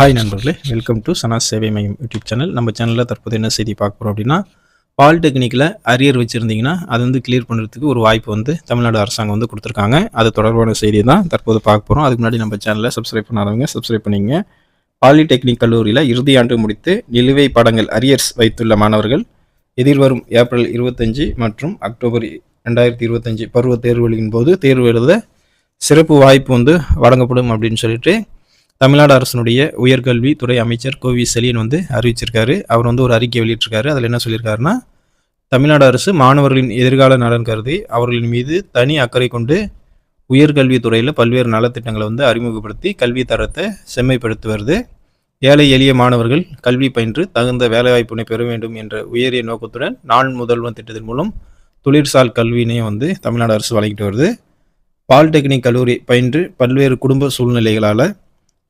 Hi நண்பர்களே. Welcome to சனா சேவை மையம் யூடியூப் சேனல் நம்ம சேனலில் தற்போது என்ன செய்தி பார்க்க போகிறோம் அப்படின்னா பாலிடெக்னிக்கில் அரியர் வச்சுருந்தீங்கன்னா அது வந்து கிளியர் பண்ணுறதுக்கு ஒரு வாய்ப்பு வந்து தமிழ்நாடு அரசாங்கம் வந்து கொடுத்துருக்காங்க. அது தொடர்பான செய்தி தான் தற்போது பார்க்க போகிறோம் அதுக்கு முன்னாடி நம்ம சேனலை சப்ஸ்கிரைப் பண்ணாதவங்க சப்ஸ்கிரைப் பண்ணிங்க பாலிடெக்னிக் கல்லூரியில் இறுதி ஆண்டு முடித்து நிலுவை படங்கள் அரியர்ஸ் வைத்துள்ள மாணவர்கள் எதிர்வரும் ஏப்ரல் இருபத்தஞ்சி மற்றும் அக்டோபர் ரெண்டாயிரத்தி இருபத்தஞ்சி பருவ தேர்வுகளின் போது தேர்வு எழுத சிறப்பு வாய்ப்பு வந்து வழங்கப்படும் அப்படின்னு சொல்லிட்டு தமிழ்நாடு அரசினுடைய உயர்கல்வித்துறை அமைச்சர் கோவி செலியன் வந்து அறிவிச்சிருக்காரு. அவர் வந்து ஒரு அறிக்கை வெளியிட்டிருக்காரு. அதில் என்ன சொல்லியிருக்காருன்னா தமிழ்நாடு அரசு மாணவர்களின் எதிர்கால நலன் கருதி அவர்களின் மீது தனி அக்கறை கொண்டு உயர்கல்வித்துறையில் பல்வேறு நலத்திட்டங்களை வந்து அறிமுகப்படுத்தி கல்வி தரத்தை செம்மைப்படுத்தி வருது ஏழை எளிய மாணவர்கள் கல்வி பயின்று தகுந்த வேலைவாய்ப்பினை பெற வேண்டும் என்ற உயரிய நோக்கத்துடன் நான் முதல்வன் திட்டத்தின் மூலம் தொழிற்சால் கல்வியினையும் வந்து தமிழ்நாடு அரசு வழங்கிட்டு வருது. பாலிடெக்னிக் கல்லூரி பயின்று பல்வேறு குடும்ப சூழ்நிலைகளால்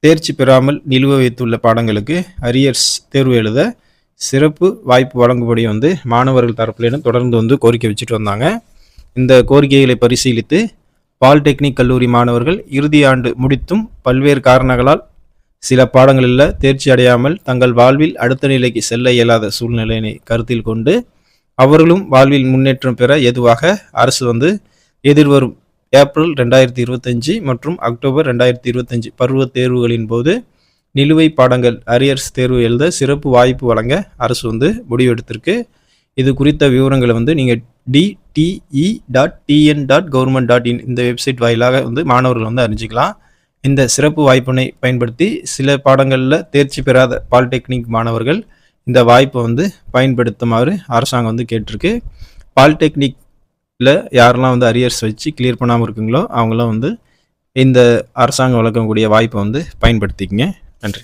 தேர்ச்சி பெறாமல் நிலுவை வைத்துள்ள பாடங்களுக்கு அரியர்ஸ் தேர்வு எழுத சிறப்பு வாய்ப்பு வழங்கும்படி வந்து மாணவர்கள் தரப்புலேருந்து தொடர்ந்து வந்து கோரிக்கை வச்சுட்டு வந்தாங்க. இந்த கோரிக்கைகளை பரிசீலித்து பாலிடெக்னிக் கல்லூரி மாணவர்கள் இறுதி ஆண்டு முடித்தும் பல்வேறு காரணங்களால் சில பாடங்களில் தேர்ச்சி அடையாமல் தங்கள் வாழ்வில் அடுத்த நிலைக்கு செல்ல இயலாத சூழ்நிலையினை கருத்தில் கொண்டு அவர்களும் வாழ்வில் முன்னேற்றம் பெற ஏதுவாக அரசு வந்து எதிர்வரும் ஏப்ரல் ரெண்டாயிரத்தி இருபத்தஞ்சி மற்றும் அக்டோபர் ரெண்டாயிரத்தி இருபத்தஞ்சி பருவ தேர்வுகளின் போது நிலுவை பாடங்கள் அரியர்ஸ் தேர்வு எழுத சிறப்பு வாய்ப்பு வழங்க அரசு வந்து முடிவெடுத்திருக்கு. இது குறித்த விவரங்களை வந்து நீங்கள் DTE dot TN dot government dot in இந்த வெப்சைட் வாயிலாக வந்து மாணவர்கள் வந்து அறிஞ்சிக்கலாம். இந்த சிறப்பு வாய்ப்பினை பயன்படுத்தி சில பாடங்களில் தேர்ச்சி பெறாத பாலிடெக்னிக் மாணவர்கள் இந்த வாய்ப்பை வந்து பயன்படுத்துமாறு அரசாங்கம் வந்து கேட்டிருக்கு. பாலிடெக்னிக் இல்லை யாரெல்லாம் வந்து அரியர்ஸ் வச்சு கிளியர் பண்ணாமல் இருக்குங்களோ அவங்களாம் வந்து இந்த அரசாங்கம் வழங்கக்கூடிய வாய்ப்பை வந்து பயன்படுத்திக்கங்க. நன்றி.